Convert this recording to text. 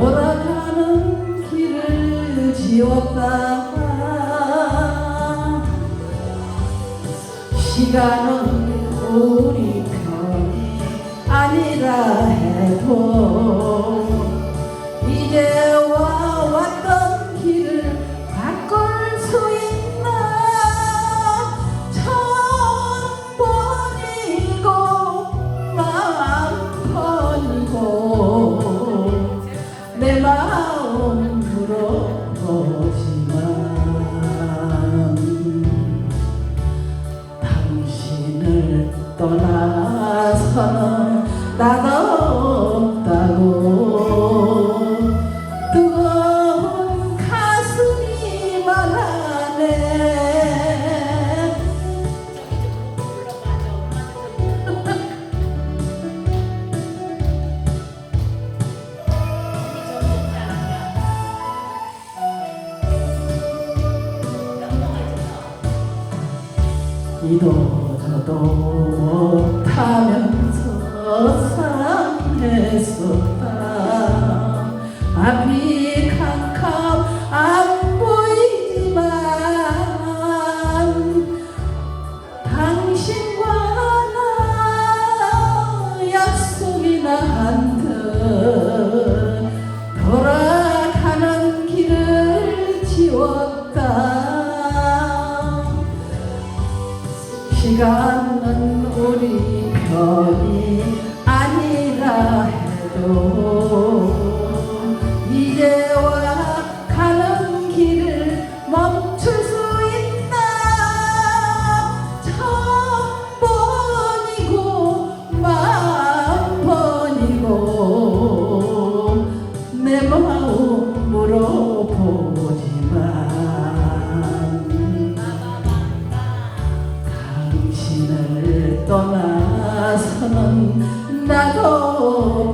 돌아가는 길을 지웠다. 시간은 우리 당신을 떠나서는 나도 이도 못하면서 사랑했었다. 앞이 시간은 우리 편이 아니라 해도 나선 나도